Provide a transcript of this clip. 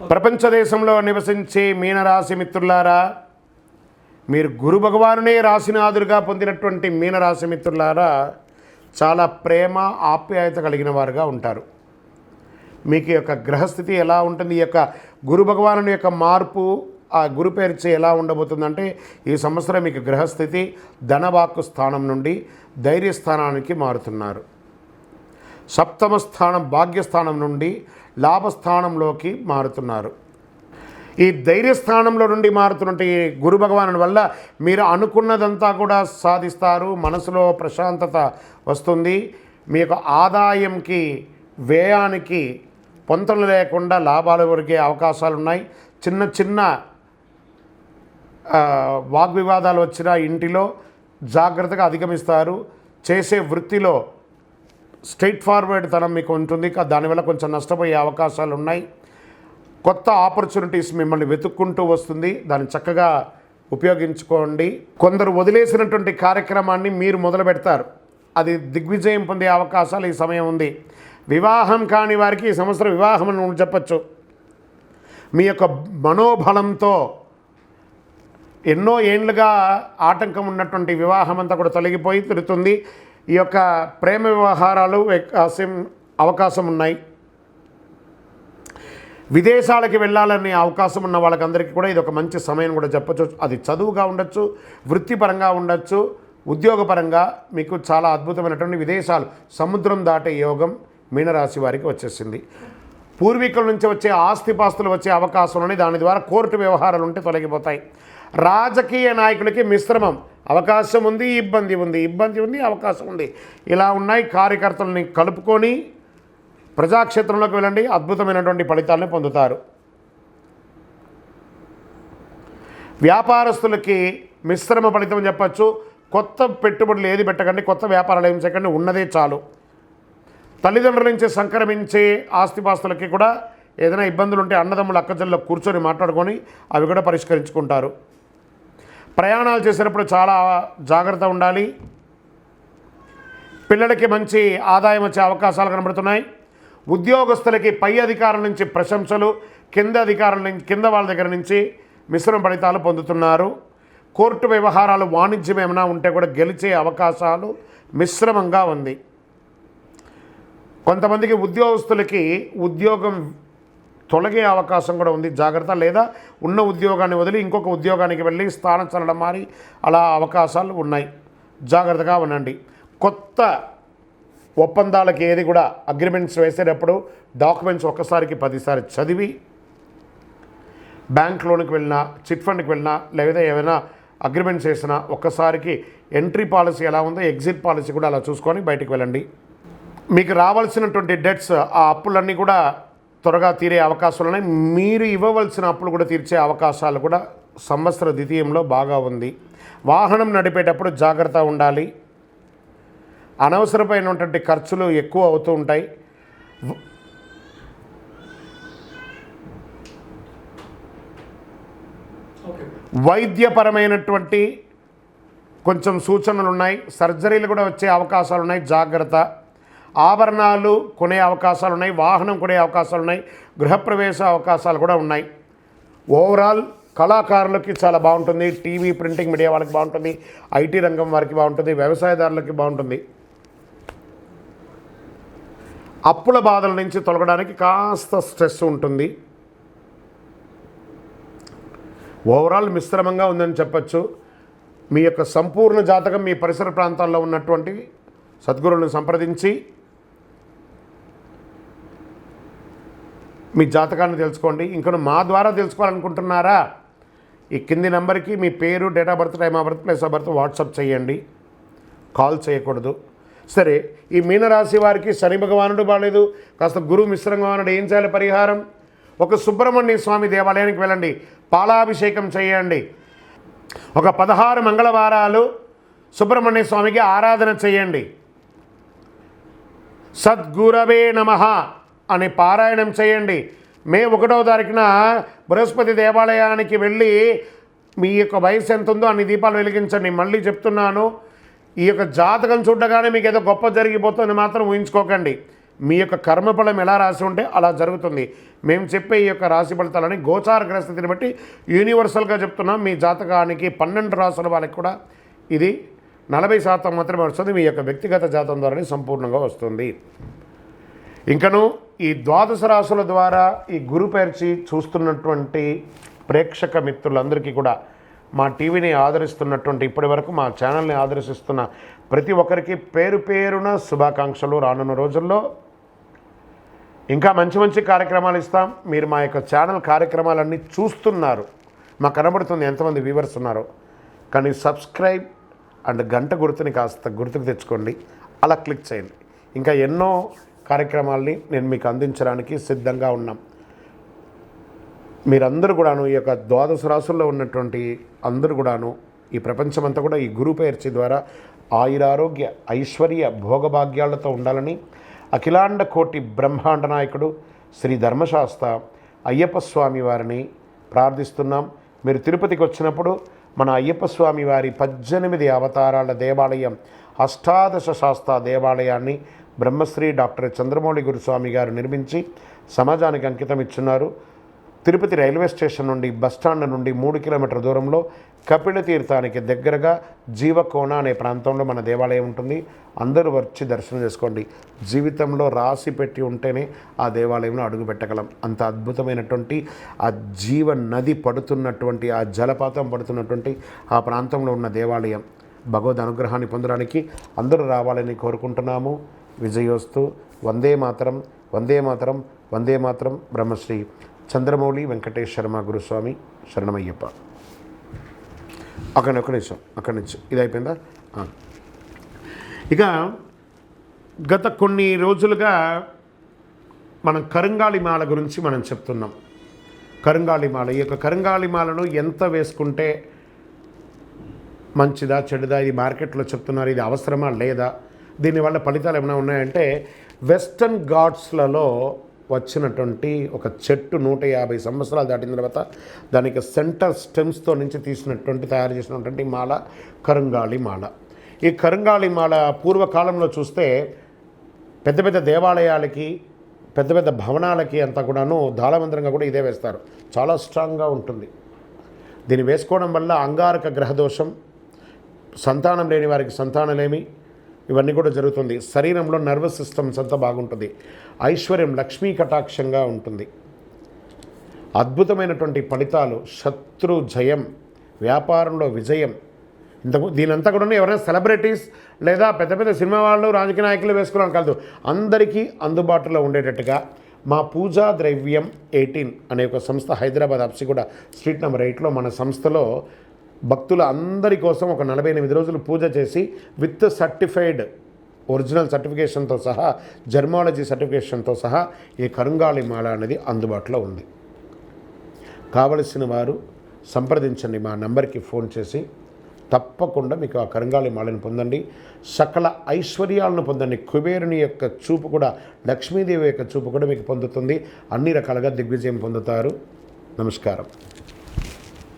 ప్రపంచ దేశంలో నివసించే మీనరాశి మిత్రులారా మీరు గురు భగవానునే రాశినాథులుగా పొందినటువంటి మీనరాశి మిత్రులారా చాలా ప్రేమ ఆప్యాయత కలిగిన వారుగా ఉంటారు. మీకు యొక్క గ్రహస్థితి ఎలా ఉంటుంది ఈ యొక్క గురు భగవాను యొక్క మార్పు ఆ గురు పేర్చి ఎలా ఉండబోతుందంటే ఈ సంవత్సరం మీకు గ్రహస్థితి ధనవాక్కు స్థానం నుండి ధైర్యస్థానానికి మారుతున్నారు. సప్తమ స్థానం భాగ్యస్థానం నుండి లాభస్థానంలోకి మారుతున్నారు. ఈ ధైర్యస్థానంలో నుండి మారుతున్నటువంటి గురు భగవాను వల్ల మీరు అనుకున్నదంతా కూడా సాధిస్తారు. మనసులో ప్రశాంతత వస్తుంది. మీ యొక్క ఆదాయంకి వ్యయానికి పొంతలు లేకుండా లాభాలు ఒరిగే అవకాశాలు ఉన్నాయి చిన్న చిన్న వాగ్వివాదాలు వచ్చిన ఇంటిలో జాగ్రత్తగా అధిగమిస్తారు. చేసే వృత్తిలో స్ట్రైట్ ఫార్వర్డ్ తనం మీకు ఉంటుంది. దానివల్ల కొంచెం నష్టపోయే అవకాశాలు ఉన్నాయి. కొత్త ఆపర్చునిటీస్ మిమ్మల్ని వెతుక్కుంటూ వస్తుంది. దాన్ని చక్కగా ఉపయోగించుకోండి. కొందరు వదిలేసినటువంటి కార్యక్రమాన్ని మీరు మొదలు పెడతారు. అది దిగ్విజయం పొందే అవకాశాలు ఈ సమయం ఉంది. వివాహం కాని వారికి ఈ సంవత్సరం వివాహం అని చెప్పచ్చు. మీ యొక్క మనోబలంతో ఎన్నో ఏండ్లుగా ఆటంకం ఉన్నటువంటి వివాహం అంతా కూడా తొలగిపోయి తిరుగుతుంది. ఈ యొక్క ప్రేమ వ్యవహారాలు అవకాశం అవకాశం ఉన్నాయి. విదేశాలకి వెళ్ళాలనే అవకాశం ఉన్న వాళ్ళకందరికీ కూడా ఇది ఒక మంచి సమయం కూడా చెప్పచ్చు. అది చదువుగా ఉండొచ్చు వృత్తిపరంగా ఉండొచ్చు ఉద్యోగపరంగా మీకు చాలా అద్భుతమైనటువంటి విదేశాలు. సముద్రం దాటే యోగం మీనరాశి వారికి వచ్చేసింది. పూర్వీకుల నుంచి వచ్చే ఆస్తిపాస్తులు వచ్చే అవకాశం ఉన్నాయి. దాని ద్వారా కోర్టు వ్యవహారాలు ఉంటే తొలగిపోతాయి. రాజకీయ నాయకులకి మిశ్రమం అవకాశం ఉంది ఇబ్బంది ఉంది ఇబ్బంది ఉంది అవకాశం ఉంది. ఇలా ఉన్నాయి కార్యకర్తలని కలుపుకొని ప్రజాక్షేత్రంలోకి వెళ్ళండి అద్భుతమైనటువంటి ఫలితాలను పొందుతారు. వ్యాపారస్తులకి మిశ్రమ ఫలితం చెప్పచ్చు. కొత్త పెట్టుబడులు ఏది పెట్టకండి కొత్త వ్యాపారాలు ఏం చేయకండి ఉన్నదే చాలు. తల్లిదండ్రుల నుంచి సంక్రమించే ఆస్తిపాస్తులకి కూడా ఏదైనా ఇబ్బందులు ఉంటే అన్నదమ్ములు అక్కజల్లో కూర్చొని మాట్లాడుకొని అవి కూడా పరిష్కరించుకుంటారు. ప్రయాణాలు చేసేటప్పుడు చాలా జాగ్రత్త ఉండాలి. పిల్లలకి మంచి ఆదాయం వచ్చే అవకాశాలు కనబడుతున్నాయి. ఉద్యోగస్తులకి పై అధికారుల నుంచి ప్రశంసలు కింద అధికారుల నుంచి కింద వాళ్ళ దగ్గర నుంచి మిశ్రమ ఫలితాలు పొందుతున్నారు. కోర్టు వ్యవహారాలు వాణిజ్యం ఏమైనా ఉంటే కూడా గెలిచే అవకాశాలు మిశ్రమంగా ఉంది. కొంతమందికి ఉద్యోగస్తులకి ఉద్యోగం తొలగే అవకాశం కూడా ఉంది. జాగ్రత్త. లేదా ఉన్న ఉద్యోగాన్ని వదిలి ఇంకొక ఉద్యోగానికి వెళ్ళి స్థానం చల్లడం మారి అలా అవకాశాలు ఉన్నాయి. జాగ్రత్తగా ఉండండి. కొత్త ఒప్పందాలకి ఏది కూడా అగ్రిమెంట్స్ వేసేటప్పుడు డాక్యుమెంట్స్ ఒక్కసారికి పదిసారి చదివి బ్యాంక్ లోన్కి వెళ్ళినా చిట్ ఫండ్కి వెళ్ళినా లేదా ఏమైనా అగ్రిమెంట్స్ వేసినా ఒక్కసారికి ఎంట్రీ పాలసీ ఎలా ఉందో ఎగ్జిట్ పాలసీ కూడా అలా చూసుకొని బయటికి వెళ్ళండి. మీకు రావాల్సినటువంటి డెట్స్ ఆ అప్పులన్నీ కూడా త్వరగా తీరే అవకాశాలు ఉన్నాయి. మీరు ఇవ్వవలసిన అప్పులు కూడా తీర్చే అవకాశాలు కూడా సంవత్సర ద్వితీయంలో బాగా ఉంది. వాహనం నడిపేటప్పుడు జాగ్రత్త ఉండాలి. అనవసరమైనటువంటి ఖర్చులు ఎక్కువ అవుతూ ఉంటాయి. వైద్యపరమైనటువంటి కొంచెం సూచనలు ఉన్నాయి. సర్జరీలు కూడా వచ్చే అవకాశాలు ఉన్నాయి. జాగ్రత్త. ఆభరణాలు కొనే అవకాశాలు ఉన్నాయి వాహనం కొనే అవకాశాలు ఉన్నాయి గృహప్రవేశ అవకాశాలు కూడా ఉన్నాయి. ఓవరాల్ కళాకారులకి చాలా బాగుంటుంది టీవీ ప్రింటింగ్ మీడియా వాళ్ళకి బాగుంటుంది ఐటీ రంగం వారికి బాగుంటుంది వ్యవసాయదారులకి బాగుంటుంది. అప్పుల బాధల నుంచి తొలగడానికి కాస్త స్ట్రెస్ ఉంటుంది. ఓవరాల్ మిశ్రమంగా ఉందని చెప్పచ్చు. మీ యొక్క సంపూర్ణ జాతకం మీ పరిసర ప్రాంతాల్లో ఉన్నటువంటి సద్గురులను సంప్రదించి మీ జాతకాన్ని తెలుసుకోండి. ఇంకా మా ద్వారా తెలుసుకోవాలనుకుంటున్నారా? ఈ కింది నెంబర్కి మీ పేరు date of birth time of birth place of birth WhatsApp చేయండి. కాల్ చేయకూడదు. సరే ఈ మీనరాశి వారికి శని భగవానుడు బాగాలేదు కాస్త గురువు మిశ్రంగా ఏం చేయాలి పరిహారం? ఒక సుబ్రహ్మణ్య స్వామి దేవాలయానికి వెళ్ళండి. పాలాభిషేకం చేయండి. ఒక పదహారు మంగళవారాలు సుబ్రహ్మణ్య స్వామికి ఆరాధన చేయండి. సద్గురవే నమ. అని పారాయణం చేయండి. మే ఒకటవ తారీఖున బృహస్పతి దేవాలయానికి వెళ్ళి మీ యొక్క వయసు ఎంత ఉందో అన్ని దీపాలు వెలిగించండి. మళ్ళీ చెప్తున్నాను ఈ యొక్క జాతకం చూడగానే మీకు ఏదో గొప్ప జరిగిపోతుందని మాత్రం ఊహించుకోకండి. మీ యొక్క కర్మఫలం ఎలా రాసి ఉంటే అలా జరుగుతుంది. మేము చెప్పే ఈ యొక్క రాశి ఫలితాలని గోచార గ్రహస్థితిని బట్టి యూనివర్సల్గా చెప్తున్నాం. మీ జాతకానికి పన్నెండు రాసుల వాళ్ళకి కూడా ఇది నలభై శాతం మాత్రమే వస్తుంది. మీ యొక్క వ్యక్తిగత జాతం ద్వారానే సంపూర్ణంగా వస్తుంది. ఇంకను ఈ ద్వాదశ రాశుల ద్వారా ఈ గురు పేర్చి చూస్తున్నటువంటి ప్రేక్షక మిత్రులందరికీ కూడా మా టీవీని ఆదరిస్తున్నటువంటి ఇప్పటి వరకు మా ఛానల్ని ఆదర్శిస్తున్న ప్రతి ఒక్కరికి పేరు పేరున శుభాకాంక్షలు రానున్న రోజుల్లో. ఇంకా మంచి మంచి కార్యక్రమాలు ఇస్తాం. మీరు మా యొక్క ఛానల్ కార్యక్రమాలన్నీ చూస్తున్నారు. మాకు కనబడుతుంది ఎంతమంది వ్యూవర్స్ ఉన్నారో. కానీ సబ్స్క్రైబ్ అండ్ గంట గుర్తుని కాస్త గుర్తుకు తెచ్చుకోండి. అలా క్లిక్ చేయండి. ఇంకా ఎన్నో కార్యక్రమాల్ని నేను మీకు అందించడానికి సిద్ధంగా ఉన్నాం. మీరందరూ కూడాను ఈ యొక్క ద్వాదశ రాసుల్లో ఉన్నటువంటి అందరూ కూడాను ఈ ప్రపంచమంతా కూడా ఈ గురు పేర్చి ద్వారా ఆయురారోగ్య ఐశ్వర్య భోగభాగ్యాలతో ఉండాలని అఖిలాండ కోటి బ్రహ్మాండ నాయకుడు శ్రీ ధర్మశాస్త్ర అయ్యప్ప స్వామి వారిని ప్రార్థిస్తున్నాం. మీరు తిరుపతికి వచ్చినప్పుడు మన అయ్యప్ప స్వామి వారి పద్దెనిమిది అవతారాల దేవాలయం అష్టాదశ శాస్త్ర దేవాలయాన్ని బ్రహ్మశ్రీ డాక్టర్ చంద్రమౌళి గురుస్వామి గారు నిర్మించి సమాజానికి అంకితం ఇచ్చున్నారు. తిరుపతి రైల్వే స్టేషన్ నుండి బస్టాండ్ నుండి మూడు కిలోమీటర్ల దూరంలో కపిల తీర్థానికి దగ్గరగా జీవకోన అనే ప్రాంతంలో మన దేవాలయం ఉంటుంది. అందరూ వచ్చి దర్శనం చేసుకోండి. జీవితంలో రాసి పెట్టి ఉంటేనే ఆ దేవాలయంలో అడుగు పెట్టగలం అంత అద్భుతమైనటువంటి ఆ జీవ నది పడుతున్నటువంటి ఆ జలపాతం పడుతున్నటువంటి ఆ ప్రాంతంలో ఉన్న దేవాలయం. భగవద్ అనుగ్రహాన్ని పొందడానికి అందరూ రావాలని కోరుకుంటున్నాము. విజయోస్తు. వందే మాతరం వందే మాతరం వందే మాతరం బ్రహ్మశ్రీ చంద్రమౌళి వెంకటేష్ శర్మ గురుస్వామి శరణమయ్యప్ప. అక్కడ ఒక నిమిషం అక్కడి నుంచి. ఇది అయిపోయిందా? ఇక గత కొన్ని రోజులుగా మనం కరుంగాళిమాల గురించి మనం చెప్తున్నాం. కరుంగాళిమాల ఈ యొక్క కరుంగాళిమాలను ఎంత వేసుకుంటే మంచిదా చెడుదా ఇది మార్కెట్లో చెప్తున్నారు ఇది అవసరమా లేదా? దీనివల్ల ఫలితాలు ఏమైనా ఉన్నాయంటే వెస్టర్న్ ఘాట్స్లలో వచ్చినటువంటి ఒక చెట్టు నూట యాభై సంవత్సరాలు దాటిన తర్వాత దానికి సెంటర్ స్టెమ్స్తో నుంచి తీసినటువంటి తయారు చేసినటువంటి మాల కరుంగాళి మాల. ఈ కరుంగాళి మాల పూర్వకాలంలో చూస్తే పెద్ద పెద్ద దేవాలయాలకి పెద్ద పెద్ద భవనాలకి అంతా కూడాను దాళమంత్రంగా కూడా ఇదే వేస్తారు. చాలా స్ట్రాంగ్గా ఉంటుంది. దీన్ని వేసుకోవడం వల్ల అంగారక గ్రహదోషం సంతానం లేని వారికి సంతానలేమి ఇవన్నీ కూడా జరుగుతుంది. శరీరంలో నర్వస్ సిస్టమ్స్ అంతా బాగుంటుంది. ఐశ్వర్యం లక్ష్మీ కటాక్షంగా ఉంటుంది. అద్భుతమైనటువంటి ఫలితాలు శత్రు జయం వ్యాపారంలో విజయం. ఇంతకు దీనంతా కూడా ఎవరైనా సెలబ్రిటీస్ లేదా పెద్ద పెద్ద సినిమా వాళ్ళు రాజకీయ నాయకులు వేసుకోవడం కాదు. అందరికీ అందుబాటులో ఉండేటట్టుగా మా పూజా ద్రవ్యం ఎయిటీన్ అనే ఒక సంస్థ హైదరాబాద్ అప్సిగూడ స్ట్రీట్ నెంబర్ ఎయిట్లో మన సంస్థలో భక్తుల అందరి కోసం ఒక నలభై ఎనిమిది రోజులు పూజ చేసి విత్ సర్టిఫైడ్ ఒరిజినల్ సర్టిఫికేషన్తో సహా జర్మాలజీ సర్టిఫికేషన్తో సహా ఈ కరుంగాళి మాల అనేది అందుబాటులో ఉంది. కావలసిన వారు సంప్రదించండి మా నంబర్కి ఫోన్ చేసి తప్పకుండా మీకు ఆ కరంగాళి మాలను పొందండి. సకల ఐశ్వర్యాలను పొందండి. కుబేరుని యొక్క చూపు కూడా లక్ష్మీదేవి యొక్క చూపు కూడా మీకు పొందుతుంది. అన్ని రకాలుగా దిగ్విజయం పొందుతారు. నమస్కారం.